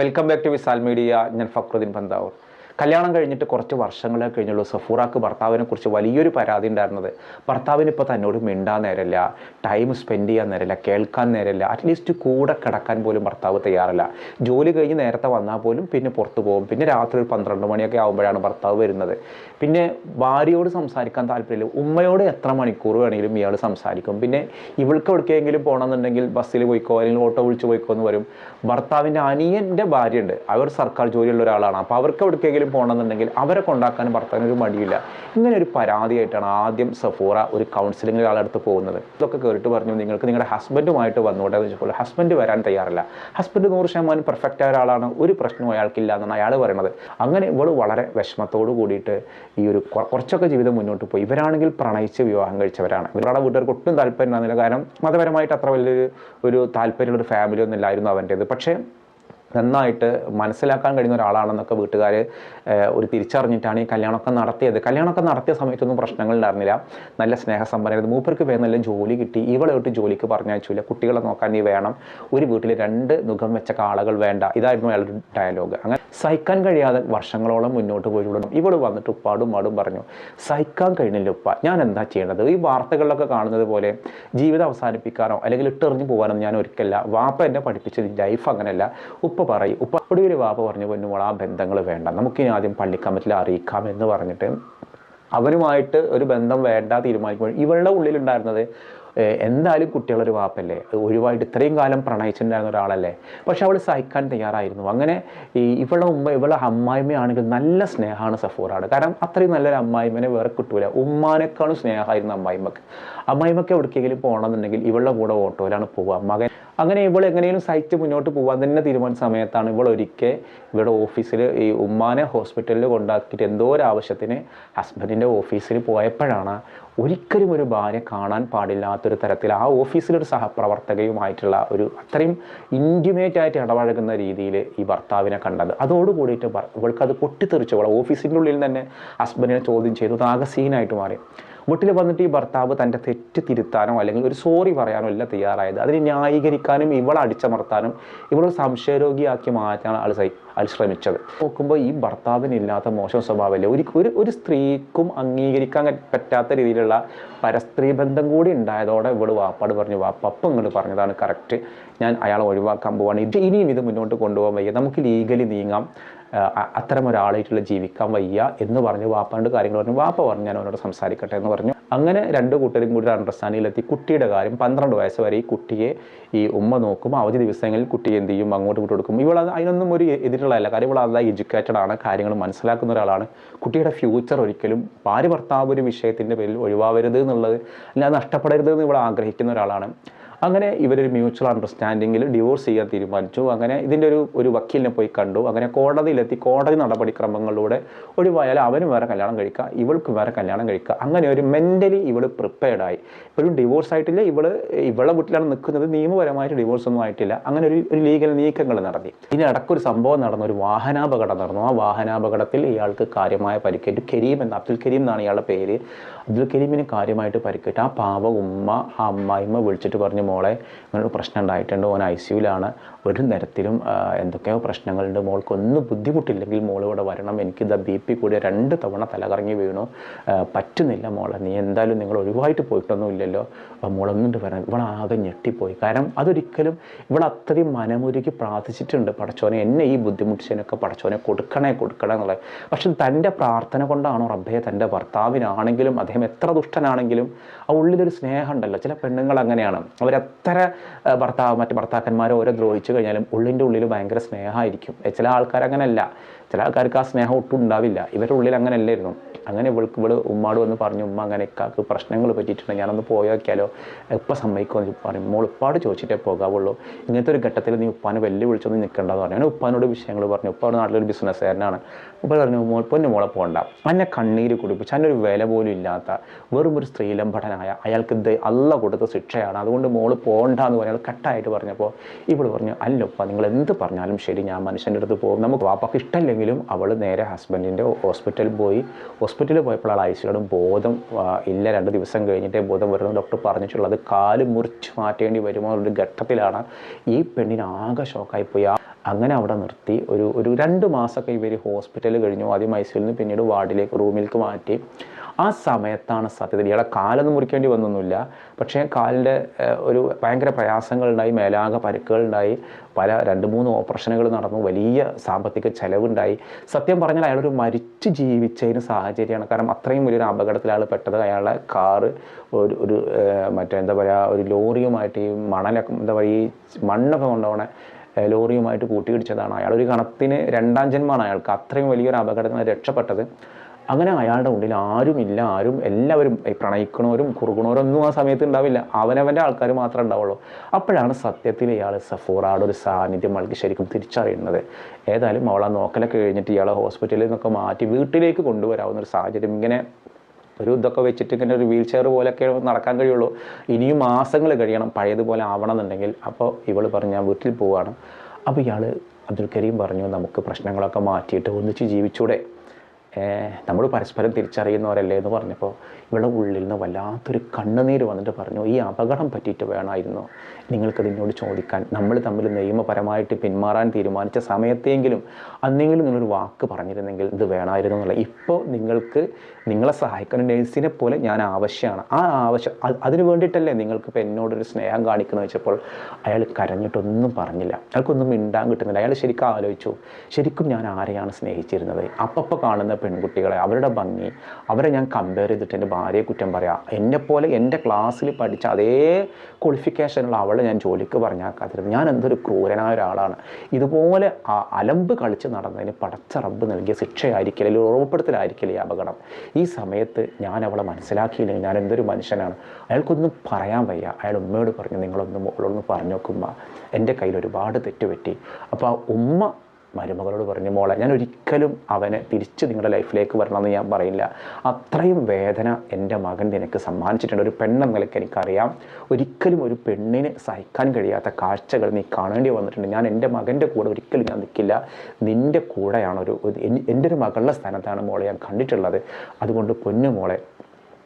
Welcome back to Visal media ഞാൻ ഫക്രുദ്ദീൻ പന്താവൂർ. കല്യാണം കഴിഞ്ഞിട്ട് കുറച്ച് വർഷങ്ങളെ കഴിഞ്ഞുള്ളൂ. സഫൂറാക്ക് ഭർത്താവിനെ കുറിച്ച് വലിയൊരു പരാതി ഉണ്ടായിരുന്നത്. ഭർത്താവിന് ഇപ്പോൾ തന്നോട് മിണ്ടാൻ നേരമില്ല ടൈം സ്പെൻഡ് ചെയ്യാൻ നേരമില്ല കേൾക്കാൻ നേരമില്ല അറ്റ്ലീസ്റ്റ് കൂടെ കിടക്കാൻ പോലും ഭർത്താവ് തയ്യാറല്ല. ജോലി കഴിഞ്ഞ് നേരത്തെ വന്നാൽ പോലും പിന്നെ പുറത്തു പോകും. പിന്നെ രാത്രി ഒരു പന്ത്രണ്ട് മണിയൊക്കെ ആകുമ്പോഴാണ് ഭർത്താവ് വരുന്നത്. പിന്നെ ഭാര്യയോട് സംസാരിക്കാൻ താല്പര്യമില്ല. ഉമ്മയോട് എത്ര മണിക്കൂർ വേണമെങ്കിലും ഇയാൾ സംസാരിക്കും. പിന്നെ ഇവൾക്ക് എവിടേക്കെങ്കിലും പോകണമെന്നുണ്ടെങ്കിൽ ബസ്സിൽ പോയിക്കോ അല്ലെങ്കിൽ ഓട്ടോ വിളിച്ച് പോയിക്കോ എന്ന് വരും ഭർത്താവിന്റെ അനിയന്റെ ഭാര്യയുണ്ട്. അവർ സർക്കാർ ജോലിയുള്ള ഒരാളാണ്. അപ്പോൾ അവർക്ക് എവിടേക്കെങ്കിലും പോകണമെന്നുണ്ടെങ്കിൽ അവരെ കൊണ്ടാക്കാൻ ഭർത്താവിന് ഒരു മടിയില്ല. ഇങ്ങനെ ഒരു പരാതിയായിട്ടാണ് ആദ്യം സഫൂറ ഒരു കൗൺസിലിംഗ് ഒരാളടുത്ത് പോകുന്നത്. ഇതൊക്കെ കേറിട്ട് പറഞ്ഞു നിങ്ങൾക്ക് നിങ്ങളുടെ ഹസ്ബൻഡുമായിട്ട് വന്നോട്ടെ എന്ന് വെച്ചപ്പോൾ ഹസ്ബൻഡ് വരാൻ തയ്യാറില്ല. ഹസ്ബൻഡ് നൂറ് ശതമാനം പെർഫെക്റ്റ് ആയ ഒരാളാണ്. ഒരു പ്രശ്നവും അയാൾക്കില്ല എന്നാണ് അയാൾ പറയുന്നത് അങ്ങനെ ഇവൾ വളരെ വിഷമത്തോട് കൂടിയിട്ട് ഈ ഒരു കുറച്ചൊക്കെ ജീവിതം മുന്നോട്ട് പോയി. ഇവരാണെങ്കിൽ പ്രണയിച്ച് വിവാഹം കഴിച്ചവരാണ്. ഇവരുടെ വീട്ടുകാർക്ക് ഒട്ടും താല്പര്യം ഉണ്ടായിരുന്നില്ല കാരണം മതപരമായിട്ട് അത്ര വലിയൊരു ഒരു താല്പര്യമുള്ള ഒരു ഫാമിലി ഒന്നും ഇല്ലായിരുന്നു അവന്റേത്. പക്ഷേ നന്നായിട്ട് മനസ്സിലാക്കാൻ കഴിയുന്ന ഒരാളാണെന്നൊക്കെ വീട്ടുകാർ ഒരു തിരിച്ചറിഞ്ഞിട്ടാണ് ഈ കല്യാണമൊക്കെ നടത്തിയത്. കല്യാണമൊക്കെ നടത്തിയ സമയത്തൊന്നും പ്രശ്നങ്ങൾ ഉണ്ടായിരുന്നില്ല. നല്ല സ്നേഹസമ്പന്നത മൂപ്പർക്ക് വേഗം നല്ല ജോലി കിട്ടി. ഇവളെ വിട്ട് ജോലിക്ക് പറഞ്ഞയച്ചില്ല കുട്ടികളെ നോക്കാൻ നീ വേണം. ഒരു വീട്ടിൽ രണ്ട് മുഖം വെച്ച കാളകൾ വേണ്ട. ഇതായിരുന്നു അയാളുടെ ഡയലോഗ്. അങ്ങനെ സഹിക്കാൻ കഴിയാതെ വർഷങ്ങളോളം മുന്നോട്ട് പോയിട്ടുള്ളൂ. ഇവൾ വന്നിട്ട് ഉപ്പാടും പാടും പറഞ്ഞു സഹിക്കാൻ കഴിഞ്ഞില്ല ഉപ്പ. ഞാൻ എന്താ ചെയ്യേണ്ടത്? ഈ വാർത്തകളിലൊക്കെ കാണുന്നത് പോലെ ജീവിതം അവസാനിപ്പിക്കാനോ അല്ലെങ്കിൽ ഇട്ടെറിഞ്ഞു പോകാനോ ഞാൻ ഒരിക്കലല്ല വാപ്പ എന്നെ പഠിപ്പിച്ചത് ലൈഫ് അങ്ങനെയല്ല. ഉപ്പ പറയും. ഉപ്പ ഒരു വാപ്പ പറഞ്ഞു പൊന്നുമോൾ ആ ബന്ധങ്ങൾ വേണ്ട. നമുക്കിനി ആദ്യം പള്ളിക്കമ്മറ്റിൽ അറിയിക്കാം എന്ന് പറഞ്ഞിട്ട് അവരുമായിട്ട് ഒരു ബന്ധം വേണ്ട തീരുമാനിക്കുമ്പോൾ ഇവളുടെ ഉള്ളിലുണ്ടായിരുന്നത് എന്തായാലും കുട്ടികളൊരു വാപ്പല്ലേ? ഒഴിവായിട്ട് ഇത്രയും കാലം പ്രണയിച്ചിട്ടുണ്ടായിരുന്ന ഒരാളല്ലേ? പക്ഷെ അവൾ സഹിക്കാൻ തയ്യാറായിരുന്നു. അങ്ങനെ ഈ ഇവളുടെ ഉമ്മ ഇവളെ അമ്മായിമ്മയാണെങ്കിൽ നല്ല സ്നേഹമാണ് സഫൂറാണ്. കാരണം അത്രയും നല്ലൊരു അമ്മായിമ്മനെ വേറെ കിട്ടൂല. ഉമ്മാനേക്കാളും സ്നേഹമായിരുന്നു അമ്മായിമ്മക്ക്. അമ്മായിമ്മക്ക് എവിടേക്കെങ്കിലും പോകണമെന്നുണ്ടെങ്കിൽ ഇവളുടെ കൂടെ ഓട്ടോയിലാണ് പോവുക. മകൻ അങ്ങനെ ഇവൾ എങ്ങനെയും സഹിച്ച് മുന്നോട്ട് പോകാൻ തന്നെ തീരുമാന സമയത്താണ് ഇവൾ ഒരിക്കൽ ഇവിടെ ഓഫീസിൽ ഈ ഉമ്മാനെ ഹോസ്പിറ്റലിൽ കൊണ്ടാക്കിയിട്ട് എന്തോ ഒരു ആവശ്യത്തിന് ഹസ്ബൻഡിന്റെ ഓഫീസിൽ പോയപ്പോഴാണ് ഒരിക്കലും ഒരു ഭാര്യ കാണാൻ പാടില്ലാത്തൊരു തരത്തിൽ ആ ഓഫീസിലൊരു സഹപ്രവർത്തകയുമായിട്ടുള്ള ഒരു അത്രയും ഇന്റിമേറ്റ് ആയിട്ട് ഇടപഴകുന്ന രീതിയിൽ ഈ ഭർത്താവിനെ കണ്ടത്. അതോടുകൂടിയിട്ട് ഇവൾക്കത് പൊട്ടിത്തെറിച്ചു. അവളെ ഓഫീസിന്റെ ഉള്ളിൽ തന്നെ ഹസ്ബൻഡിനെ ചോദ്യം ചെയ്തു. അത് ആകെ സീനായിട്ട് മാറി. വീട്ടിൽ വന്നിട്ട് ഈ ഭർത്താവ് തന്റെ തെറ്റ് തിരുത്താനോ അല്ലെങ്കിൽ ഒരു സോറി പറയാനോ അല്ല തയ്യാറായത്. അതിനെ ന്യായീകരിക്കാനും ഇവളെ അടിച്ചമർത്താനും ഇവളെ സംശയരോഗിയാക്കി മാറ്റാൻ ആൾ ആൾ ശ്രമിച്ചത്. നോക്കുമ്പോൾ ഈ ഭർത്താവിനില്ലാത്ത മോശം സ്വഭാവമല്ലേ ഒരു ഒരു ഒരു സ്ത്രീക്കും അംഗീകരിക്കാൻ പറ്റാത്ത രീതിയിലുള്ള പരസ്ത്രീ ബന്ധം കൂടി ഉണ്ടായതോടെ ഇവൾ വാപ്പാട് പറഞ്ഞു വാപ്പപ്പം ഇങ്ങോട്ട് പറഞ്ഞതാണ് കറക്റ്റ്. ഞാൻ അയാളെ ഒഴിവാക്കാൻ പോവാണ്. ഇത് ഇനിയും ഇത് മുന്നോട്ട് കൊണ്ടുപോകാൻ വയ്യ. നമുക്ക് ലീഗലി നീങ്ങാം. അത്തരം ഒരാളായിട്ടുള്ള ജീവിക്കാൻ വയ്യ എന്ന് പറഞ്ഞ് വാപ്പാണ്ട് കാര്യങ്ങൾ പറഞ്ഞു. വാപ്പ പറഞ്ഞു ഞാൻ അവനോട് സംസാരിക്കട്ടെ എന്ന് പറഞ്ഞു. അങ്ങനെ രണ്ട് കൂട്ടരും കൂടി ഒരു അണ്ടർസ്റ്റാൻഡിങ്ങിലെത്തി കുട്ടിയുടെ കാര്യം പന്ത്രണ്ട് വയസ്സ് വരെ ഈ കുട്ടിയെ ഈ ഉമ്മ നോക്കും അവധി ദിവസങ്ങളിൽ കുട്ടിയെ എന്ത് ചെയ്യും? അങ്ങോട്ട് കൊടുക്കും. ഇവൾ അതിനൊന്നും ഒരു എതിരുള്ളതല്ല കാര്യം ഇവൾ അതാ എഡ്യൂക്കേറ്റഡ് ആണ്. കാര്യങ്ങൾ മനസ്സിലാക്കുന്ന ഒരാളാണ്. കുട്ടിയുടെ ഫ്യൂച്ചർ ഒരിക്കലും ഭാര്യ ഭർത്താവ് ഒരു വിഷയത്തിന്റെ പേരിൽ ഒഴിവാവരുത് എന്നുള്ളത് അല്ലാതെ നഷ്ടപ്പെടരുത് എന്ന് ഇവിടെ ആഗ്രഹിക്കുന്ന ഒരാളാണ്. അങ്ങനെ ഇവരൊരു മ്യൂച്വൽ അണ്ടർസ്റ്റാൻഡിങ്ങിൽ ഡിവോഴ്സ് ചെയ്യാൻ തീരുമാനിച്ചു. അങ്ങനെ ഇതിന്റെ ഒരു ഒരു വക്കീലിനെ പോയി കണ്ടു. അങ്ങനെ കോടതിയിലെത്തി കോടതി നടപടിക്രമങ്ങളിലൂടെ ഒഴിവായാൽ അവനും വേറെ കല്യാണം കഴിക്കുക ഇവൾക്ക് വേറെ കല്യാണം കഴിക്കുക. അങ്ങനെ ഒരു മെന്റലി ഇവൾ പ്രിപ്പയർഡായി ഒരു ഡിവോഴ്സ് ആയിട്ടില്ല. ഇവൾ ഇവളെ വീട്ടിലാണ് നിൽക്കുന്നത്. നിയമപരമായിട്ട് ഡിവോഴ്സ് ഒന്നും ആയിട്ടില്ല. അങ്ങനെ ഒരു ഒരു ലീഗൽ നീക്കങ്ങൾ നടത്തി. ഇനി ഇടക്കൊരു സംഭവം നടന്നു. ഒരു വാഹനാപകടം നടന്നു. ആ വാഹനാപകടത്തിൽ ഇയാൾക്ക് കാര്യമായ പരിക്കേറ്റു. കരീം എന്ന് അബ്ദുൽ കരീം എന്നാണ് ഇയാളുടെ പേര്. അബ്ദുൽ കരീമിന് കാര്യമായിട്ട് പരിക്കേറ്റു. ആ പാവ ഉമ്മ ആ അമ്മായിമ്മ വിളിച്ചിട്ട് പറഞ്ഞു മോളെ ഇങ്ങനെ ഒരു പ്രശ്നം ഉണ്ടായിട്ടുണ്ട്. ഓൻ ഐ സിയുലാണ് ഒരു നിരത്തിലും എന്തൊക്കെയോ പ്രശ്നങ്ങളുണ്ട്. മോൾക്കൊന്നും ബുദ്ധിമുട്ടില്ലെങ്കിൽ മോൾ ഇവിടെ വരണം. എനിക്കിത് ബി പി കൂടി രണ്ട് തവണ തലകറങ്ങി വീണു. പറ്റുന്നില്ല മോളെ. നീ എന്തായാലും നിങ്ങൾ ഒഴിവായിട്ട് പോയിട്ടൊന്നും ഇല്ലല്ലോ മോളൊന്നുണ്ട് വരണം ഇവളാകെ ഞെട്ടിപ്പോയി. കാരണം അതൊരിക്കലും ഇവിടെ അത്രയും മനമുരുകി പ്രാർത്ഥിച്ചിട്ടുണ്ട് പടച്ചോനെ. എന്നെ ഈ ബുദ്ധിമുട്ടിച്ചതിനൊക്കെ പടച്ചോനെ കൊടുക്കണേ കൊടുക്കണേ എന്നുള്ളത്. പക്ഷെ തന്റെ പ്രാർത്ഥന കൊണ്ടാണോ റബ്ബയെ തന്റെ ഭർത്താവിനാണെങ്കിലും അദ്ദേഹം എത്ര ദുഷ്ടനാണെങ്കിലും ആ ഉള്ളിലൊരു സ്നേഹം ഉണ്ടല്ലോ. ചില പെണ്ണുങ്ങൾ അങ്ങനെയാണ് അവരെത്ര ആ, ഭർത്താവ് മറ്റ് ഭർത്താക്കന്മാരോ ഓരോ ദ്രോഹിച്ചു കഴിഞ്ഞാലും ഉള്ളിന്റെ ഉള്ളിൽ ഭയങ്കര സ്നേഹമായിരിക്കും. ചില ആൾക്കാർ അങ്ങനെയല്ല ചില ആൾക്കാർക്ക് ആ സ്നേഹം ഒട്ടും ഉണ്ടാവില്ല. ഇവരുടെ ഉള്ളിൽ അങ്ങനെ അല്ലായിരുന്നു അങ്ങനെ ഇവൾക്ക് ഇവൾ ഉമ്മാട് വന്ന് പറഞ്ഞു ഉമ്മ അങ്ങനെ ഇക്കാക്ക് പ്രശ്നങ്ങൾ പറ്റിയിട്ടുണ്ട്. ഞാനൊന്ന് പോയി നോക്കിയാലോ? എപ്പോൾ സമ്മതിക്കുമെന്ന് പറയും മോൾ ഉപ്പാട് ചോദിച്ചിട്ടേ പോകാവുള്ളൂ. ഇങ്ങനത്തെ ഒരു ഘട്ടത്തിൽ നീ ഉപ്പാനെ വെല്ലു വിളിച്ചൊന്നും നിൽക്കേണ്ടതെന്ന് പറഞ്ഞു. അങ്ങനെ ഉപ്പാനോട് വിഷയങ്ങൾ പറഞ്ഞു. ഉപ്പ നാട്ടിലൊരു ബിസിനസ്സുകാരനാണ്. ഉപ്പ പറഞ്ഞു മോൾ പൊന്നു മോളെ പോകണ്ട അന്നെ കണ്ണീര് കുടിപ്പിച്ച് അന്നൊരു വില പോലും ഇല്ലാത്ത വെറും ഒരു സ്ത്രീലംഭടനായ അയാൾക്ക് ഇത് അല്ല കൊടുത്ത ശിക്ഷയാണ്. അതുകൊണ്ട് മോൾ പോകണ്ട എന്ന് പറഞ്ഞാൽ കട്ടായിട്ട് പറഞ്ഞപ്പോൾ ഇവിടെ പറഞ്ഞു അല്ല അല്ലപ്പ നിങ്ങൾ എന്ത് പറഞ്ഞാലും ശരി. ഞാൻ മനുഷ്യന്റെ അടുത്ത് പോകും. നമുക്ക് വാപ്പക്ക് വാപ്പാക്ക് ഇഷ്ടമല്ലെങ്കിലും അവൾ നേരെ ഹസ്ബൻഡിന്റെ ഹോസ്പിറ്റലിൽ പോയി. ഹോസ്പിറ്റലിൽ പോയപ്പോൾ ആൾ ഐസിയുടെ ബോധം ഇല്ല രണ്ട് ദിവസം കഴിഞ്ഞിട്ടേ ബോധം വരുന്ന ഡോക്ടർ പറഞ്ഞിട്ടുള്ളത് കാൽ മുറിച്ച് മാറ്റേണ്ടി വരുമോ എന്നൊരു ഘട്ടത്തിലാണ് ഈ പെണ്ണിന് ആകെ ഷോക്കായി പോയി അങ്ങനെ അവിടെ നിർത്തി. ഒരു ഒരു രണ്ട് മാസമൊക്കെ ഇവർ ഹോസ്പിറ്റലിൽ കഴിഞ്ഞു. ആദ്യം ഐ സിയിൽ നിന്ന് പിന്നീട് വാർഡിലേക്ക് റൂമിലേക്ക് മാറ്റി. ആ സമയത്താണ് സത്യത്തിൽ ഇയാളെ കാലൊന്നും മുറിക്കേണ്ടി വന്നൊന്നുമില്ല. പക്ഷേ കാലിന്റെ ഒരു ഭയങ്കര പ്രയാസങ്ങളുണ്ടായി മേലാകെ പരുക്കുകളുണ്ടായി. പല രണ്ട് മൂന്ന് ഓപ്പറേഷനുകൾ നടന്നു. വലിയ സാമ്പത്തിക ചെലവുണ്ടായി. സത്യം പറഞ്ഞാൽ അയാളൊരു മരിച്ചു ജീവിച്ചതിന് സാഹചര്യമാണ്. കാരണം അത്രയും വലിയൊരു അപകടത്തിൽ അയാൾ പെട്ടത് അയാളുടെ കാറ് ഒരു ഒരു മറ്റേ എന്താ പറയുക ഒരു ലോറിയുമായിട്ട് ഈ മണലൊക്കെ എന്താ പറയുക ഈ മണ്ണൊക്കെ കൊണ്ടുപോകണ ലോറിയുമായിട്ട് കൂട്ടിയിടിച്ചതാണ് അയാൾ. ഒരു കണത്തിന് രണ്ടാം ജന്മമാണ് അയാൾക്ക്. അത്രയും വലിയൊരു അപകടത്തിൽ നിന്ന് രക്ഷപ്പെട്ടത്. അങ്ങനെ അയാളുടെ ഉള്ളിൽ ആരുമില്ല. ആരും എല്ലാവരും ഈ പ്രണയിക്കണവരും കുറുകണവരും ഒന്നും ആ സമയത്ത് ഉണ്ടാവില്ല. അവനവന്റെ ആൾക്കാർ മാത്രമേ ഉണ്ടാവുള്ളൂ. അപ്പോഴാണ് സത്യത്തിൽ ഇയാൾ സഫൂറയുടെ ഒരു സാന്നിധ്യം അയാൾക്ക് ശരിക്കും തിരിച്ചറിയുന്നത്. ഏതായാലും അവളെ നോക്കലൊക്കെ കഴിഞ്ഞിട്ട് ഇയാളെ ഹോസ്പിറ്റലിൽ നിന്നൊക്കെ മാറ്റി വീട്ടിലേക്ക് കൊണ്ടുവരാവുന്ന ഒരു സാഹചര്യം ഇങ്ങനെ ഒരു ഇതൊക്കെ വെച്ചിട്ട് ഇങ്ങനെ ഒരു വീൽ ചെയർ പോലെയൊക്കെ നടക്കാൻ കഴിയുള്ളൂ. ഇനിയും മാസങ്ങൾ കഴിയണം. പഴയതുപോലെ ആവണം എന്നുണ്ടെങ്കിൽ അപ്പോൾ ഇവൾ പറഞ്ഞു ഞാൻ വീട്ടിൽ പോവുകയാണ് അപ്പോൾ ഇയാൾ അബ്ദുൽ കരീം പറഞ്ഞു നമുക്ക് പ്രശ്നങ്ങളൊക്കെ മാറ്റിയിട്ട് ഒന്നിച്ച് ജീവിച്ചൂടെ. നമ്മൾ പരസ്പരം തിരിച്ചറിയുന്നവരല്ലേ എന്ന് പറഞ്ഞപ്പോൾ ഇവളുടെ ഉള്ളിൽ നിന്ന് വല്ലാത്തൊരു കണ്ണുനീര് വന്നിട്ട് പറഞ്ഞു ഈ അപകടം പറ്റിയിട്ട് വേണമായിരുന്നു നിങ്ങൾക്കത് ചോദിക്കാൻ. നമ്മൾ തമ്മിൽ നിയമപരമായിട്ട് പിന്മാറാൻ തീരുമാനിച്ച സമയത്തെങ്കിലും അന്നെങ്കിലും നിങ്ങളൊരു വാക്ക് പറഞ്ഞിരുന്നെങ്കിൽ ഇത് വേണമായിരുന്നു എന്നുള്ള. ഇപ്പോൾ നിങ്ങൾക്ക് നിങ്ങളെ സഹായിക്കുന്ന നേഴ്സിനെ പോലെ ഞാൻ ആവശ്യമാണ് ആ ആവശ്യം അതിനു അതിന് വേണ്ടിയിട്ടല്ലേ നിങ്ങൾക്ക് ഇപ്പോൾ എന്നോടൊരു സ്നേഹം കാണിക്കുന്നത് വെച്ചപ്പോൾ അയാൾ കരഞ്ഞിട്ടൊന്നും പറഞ്ഞില്ല. അയാൾക്കൊന്നും മിണ്ടാൻ കിട്ടുന്നില്ല. അയാൾ ശരിക്കും ആലോചിച്ചു ശരിക്കും ഞാൻ ആരെയാണ് സ്നേഹിച്ചിരുന്നത്? അപ്പപ്പോൾ കാണുന്ന പെൺകുട്ടികളെ അവരുടെ ഭംഗി അവരെ ഞാൻ കമ്പയർ ചെയ്തിട്ട് എന്റെ ഭാര്യയെ കുറ്റം പറയാം. എന്നെപ്പോലെ എന്റെ ക്ലാസ്സിൽ പഠിച്ച അതേ ക്വാളിഫിക്കേഷനുള്ള അവളെ ഞാൻ ജോലിക്ക് പറഞ്ഞാക്കാത്തിരുന്നു ഞാൻ എന്തൊരു ക്രൂരനായ ഒരാളാണ്. ഇതുപോലെ അലമ്പ് കളിച്ച് നടന്നതിന് പടച്ച റബ്ബ് നൽകിയ ശിക്ഷയായിരിക്കില്ല അല്ലെങ്കിൽ ഉറവപ്പെടുത്തലായിരിക്കില്ല ഈ അപകടം. ഈ സമയത്ത് ഞാൻ അവളെ മനസ്സിലാക്കിയില്ലെങ്കിൽ ഞാൻ എന്തൊരു മനുഷ്യനാണ്. അയാൾക്കൊന്നും പറയാൻ വയ്യ. അയാൾ ഉമ്മയോട് പറഞ്ഞു നിങ്ങളൊന്ന് മോളൊന്ന് പറഞ്ഞു നോക്കുമ്പോൾ എന്റെ കയ്യിൽ ഒരുപാട് തെറ്റുപറ്റി. അപ്പോൾ ആ ഉമ്മ മരുമകളോട് പറഞ്ഞു മോളെ ഞാൻ ഒരിക്കലും അവനെ തിരിച്ച് നിങ്ങളുടെ ലൈഫിലേക്ക് വരണമെന്ന് ഞാൻ പറയില്ല. അത്രയും വേദന എന്റെ മകൻ നിനക്ക് സമ്മാനിച്ചിട്ടുണ്ട്. ഒരു പെണ്ണെന്ന നിലയ്ക്ക് എനിക്കറിയാം. ഒരിക്കലും ഒരു പെണ്ണിന് സഹിക്കാൻ കഴിയാത്ത കാഴ്ചകൾ നീ കാണേണ്ടി വന്നിട്ടുണ്ട്. ഞാൻ എന്റെ മകന്റെ കൂടെ ഒരിക്കലും ഞാൻ നിൽക്കില്ല. നിന്റെ കൂടെയാണ് ഒരു എന്റെ ഒരു മകളുടെ സ്ഥാനത്താണ് മോളെ ഞാൻ കണ്ടിട്ടുള്ളത്. അതുകൊണ്ട് പൊന്നു മോളെ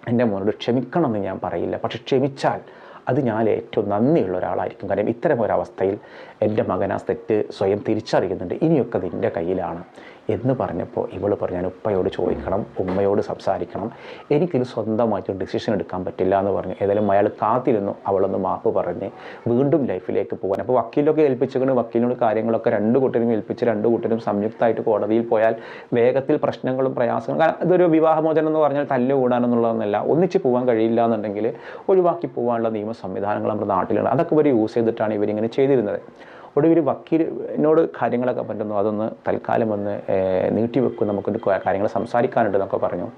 എന്റെ മോനോട് ക്ഷമിക്കണമെന്ന് ഞാൻ പറയില്ല. പക്ഷെ ക്ഷമിച്ചാൽ അത് ഞാൻ ഏറ്റവും നന്ദിയുള്ള ഒരാളായിരിക്കും. കാര്യം ഇത്തരം ഒരവസ്ഥയിൽ എന്റെ മകൻ ആ തെറ്റ് സ്വയം തിരിച്ചറിയുന്നുണ്ട്. ഇനിയൊക്കെ നിന്റെ കയ്യിലാണ്. എന്ന് പറഞ്ഞപ്പോൾ ഇവൾ പറഞ്ഞു ഞാൻ ഉപ്പയോട് ചോദിക്കണം ഉമ്മയോട് സംസാരിക്കണം. എനിക്കിത് സ്വന്തമായിട്ട് ഡിസിഷൻ എടുക്കാൻ പറ്റില്ല എന്ന് പറഞ്ഞു. ഏതായാലും അയാൾ കാത്തിരുന്നു അവളൊന്ന് മാപ്പ് പറഞ്ഞ് വീണ്ടും ലൈഫിലേക്ക് പോകാൻ. അപ്പോൾ വക്കീലൊക്കെ ഏൽപ്പിച്ചുകൊണ്ട് വക്കീലിനോട് കാര്യങ്ങളൊക്കെ രണ്ട് കൂട്ടരും ഏൽപ്പിച്ച് രണ്ട് കൂട്ടരും സംയുക്തമായിട്ട് കോടതിയിൽ പോയാൽ വേഗത്തിൽ പ്രശ്നങ്ങളും പ്രയാസങ്ങളും കാരണം ഇതൊരു വിവാഹമോചനം എന്ന് പറഞ്ഞാൽ തല്ല് കൂടാനെന്നുള്ളതെന്നല്ല. ഒന്നിച്ച് പോകാൻ കഴിയില്ല എന്നുണ്ടെങ്കിൽ ഒഴിവാക്കി പോകാനുള്ള നിയമ സംവിധാനങ്ങൾ നമ്മുടെ നാട്ടിലുണ്ട്. അതൊക്കെ ഇവർ യൂസ് ചെയ്തിട്ടാണ് ഇവരിങ്ങനെ ചെയ്തിരുന്നത്. ഒടുവിൽ വക്കീലിനോട് കാര്യങ്ങളൊക്കെ പറ്റുന്നു അതൊന്ന് തൽക്കാലം ഒന്ന് നീട്ടിവെക്കും. നമുക്കൊരു കാര്യങ്ങൾ സംസാരിക്കാനുണ്ട് എന്നൊക്കെ പറഞ്ഞു.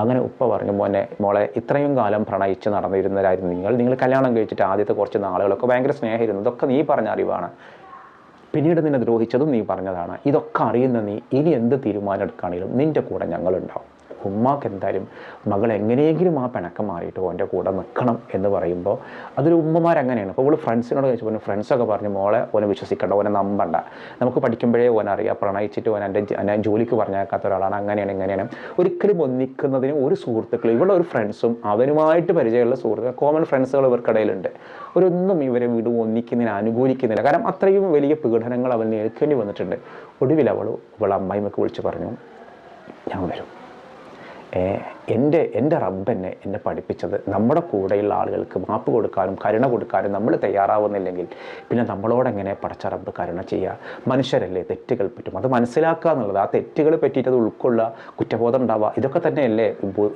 അങ്ങനെ ഉപ്പ പറഞ്ഞു മോനെ മോളെ ഇത്രയും കാലം പ്രണയിച്ച് നടന്നിരുന്നവരായിരുന്നു നിങ്ങൾ. നിങ്ങൾ കല്യാണം കഴിച്ചിട്ട് ആദ്യത്തെ കുറച്ച് നാളുകളൊക്കെ ഭയങ്കര സ്നേഹമായിരുന്നു. ഇതൊക്കെ നീ പറഞ്ഞ അറിവാണ്. പിന്നീട് നിന്നെ ദ്രോഹിച്ചതും നീ പറഞ്ഞതാണ്. ഇതൊക്കെ അറിയുന്ന നീ ഇനി എന്ത് തീരുമാനം എടുക്കുകയാണെങ്കിലും നിന്റെ കൂടെ ഞങ്ങളുണ്ടാവും. ഉമ്മാക്ക് എന്തായാലും മകൾ എങ്ങനെയെങ്കിലും ആ പിണക്കം മാറിയിട്ട് ഓന്റെ കൂടെ നിൽക്കണം എന്ന് പറയുമ്പോൾ അതൊരു ഉമ്മമാരങ്ങനെയാണ്. അപ്പോൾ ഇവൾ ഫ്രണ്ട്സിനോട് ചോദിച്ചപ്പോൾ പറഞ്ഞു ഫ്രണ്ട്സൊക്കെ പറഞ്ഞു മോളെ ഓനെ വിശ്വസിക്കണ്ട ഓനെ നമ്പണ്ട. നമുക്ക് പഠിക്കുമ്പോഴേ ഓൻ അറിയാം പ്രണയിച്ചിട്ട് ഓൻ എന്റെ എന്നെ ജോലിക്ക് പറഞ്ഞേക്കാത്ത ഒരാളാണ്. അങ്ങനെയാണ് ഇങ്ങനെയാണ്. ഒരിക്കലും ഒന്നിക്കുന്നതിന് ഒരു സുഹൃത്തുക്കൾ ഇവിടെ ഒരു ഫ്രണ്ട്സും അവനുമായിട്ട് പരിചയമുള്ള സുഹൃത്തുക്കൾ കോമൺ ഫ്രണ്ട്സുകൾ ഇവർക്കിടയിലുണ്ട് ഒരൊന്നും ഇവരെ വീടും ഒന്നിക്കുന്നതിന് അനുകൂലിക്കുന്നില്ല. കാരണം അത്രയും വലിയ പീഡനങ്ങൾ അവൻ നേരിടേണ്ടി വന്നിട്ടുണ്ട്. ഒടുവിൽ അവൾ ഇവൾ അമ്മായിമൊക്കെ വിളിച്ച് പറഞ്ഞു ഞാൻ വരും. Eh. എന്റെ എന്റെ റബ്ബ് എന്നെ എന്നെ പഠിപ്പിച്ചത് നമ്മുടെ കൂടെയുള്ള ആളുകൾക്ക് മാപ്പ് കൊടുക്കാനും കരുണ കൊടുക്കാനും നമ്മൾ തയ്യാറാവുന്നില്ലെങ്കിൽ പിന്നെ നമ്മളോടെങ്ങനെ പഠിച്ച റബ്ബ് കരുണ ചെയ്യുക? മനുഷ്യരല്ലേ തെറ്റുകൾ പറ്റും? അത് മനസ്സിലാക്കുക എന്നുള്ളത് ആ തെറ്റുകൾ പറ്റിയിട്ട് അത് ഉൾക്കൊള്ളുക കുറ്റബോധം ഉണ്ടാവുക ഇതൊക്കെ തന്നെയല്ലേ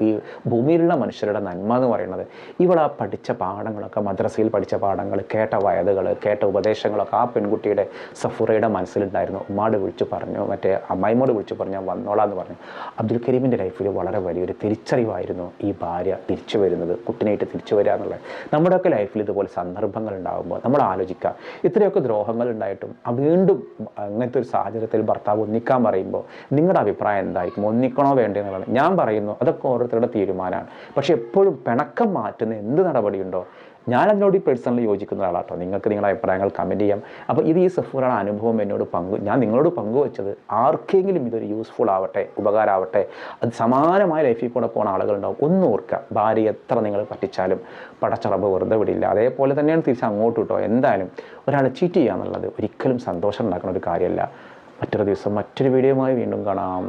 ഈ ഭൂമിയിലുള്ള മനുഷ്യരുടെ നന്മ എന്ന് പറയുന്നത്. ഇവൾ ആ പഠിച്ച പാഠങ്ങളൊക്കെ മദ്രസയിൽ പഠിച്ച പാഠങ്ങൾ കേട്ട വയതുകൾ കേട്ട ഉപദേശങ്ങളൊക്കെ ആ പെൺകുട്ടിയുടെ സഫുറയുടെ മനസ്സിലുണ്ടായിരുന്നു. ഉമ്മാട് വിളിച്ചു പറഞ്ഞു മറ്റേ അമ്മായിമോട് വിളിച്ചു പറഞ്ഞു വന്നോളാം എന്ന് പറഞ്ഞു. അബ്ദുൽ കരീമിന്റെ ലൈഫിൽ വളരെ വലിയൊരു തിരിച്ചറിവായിരുന്നു ഈ ഭാര്യ തിരിച്ചു വരുന്നത് കുട്ടിനായിട്ട് തിരിച്ചു വരിക എന്നുള്ളത്. നമ്മുടെയൊക്കെ ലൈഫിൽ ഇതുപോലെ സന്ദർഭങ്ങൾ ഉണ്ടാകുമ്പോൾ നമ്മൾ ആലോചിക്കുക ഇത്രയൊക്കെ ദ്രോഹങ്ങൾ ഉണ്ടായിട്ടും വീണ്ടും അങ്ങനത്തെ ഒരു സാഹചര്യത്തിൽ ഭർത്താവ് ഒന്നിക്കാൻ പറയുമ്പോൾ നിങ്ങളുടെ അഭിപ്രായം എന്തായിരിക്കും? ഒന്നിക്കണോ വേണ്ടേ എന്നുള്ളത്. ഞാൻ പറയുന്നു അതൊക്കെ ഓരോരുത്തരുടെ തീരുമാനമാണ്. പക്ഷെ എപ്പോഴും പിണക്കം മാറ്റുന്ന എന്ത് നടപടിയുണ്ടോ ഞാൻ അതിനോട് പേഴ്സണലി യോജിക്കുന്ന ഒരാളാട്ടോ. നിങ്ങൾക്ക് നിങ്ങളുടെ അഭിപ്രായങ്ങൾ കമന്റ് ചെയ്യാം. അപ്പോൾ ഇത് ഈ സഫൂറാണ് അനുഭവം എന്നോട് പങ്കു ഞാൻ നിങ്ങളോട് പങ്കുവച്ചത് ആർക്കെങ്കിലും ഇതൊരു യൂസ്ഫുൾ ആവട്ടെ ഉപകാരമാവട്ടെ അത് സമാനമായ ലൈഫിൽ കൂടെ പോകുന്ന ആളുകളുണ്ടാവും. ഒന്ന് ഓർക്കുക ഭാര്യ എത്ര നിങ്ങൾ പറ്റിച്ചാലും പടച്ചറബ് വെറുതെ വിടില്ല. അതേപോലെ തന്നെയാണ് തിരിച്ച് അങ്ങോട്ട് കിട്ടോ എന്തായാലും ഒരാൾ ചീറ്റ് ചെയ്യുക എന്നുള്ളത് ഒരിക്കലും സന്തോഷം ഉണ്ടാക്കുന്ന ഒരു കാര്യമല്ല. മറ്റൊരു ദിവസം മറ്റൊരു വീഡിയോയുമായി വീണ്ടും കാണാം.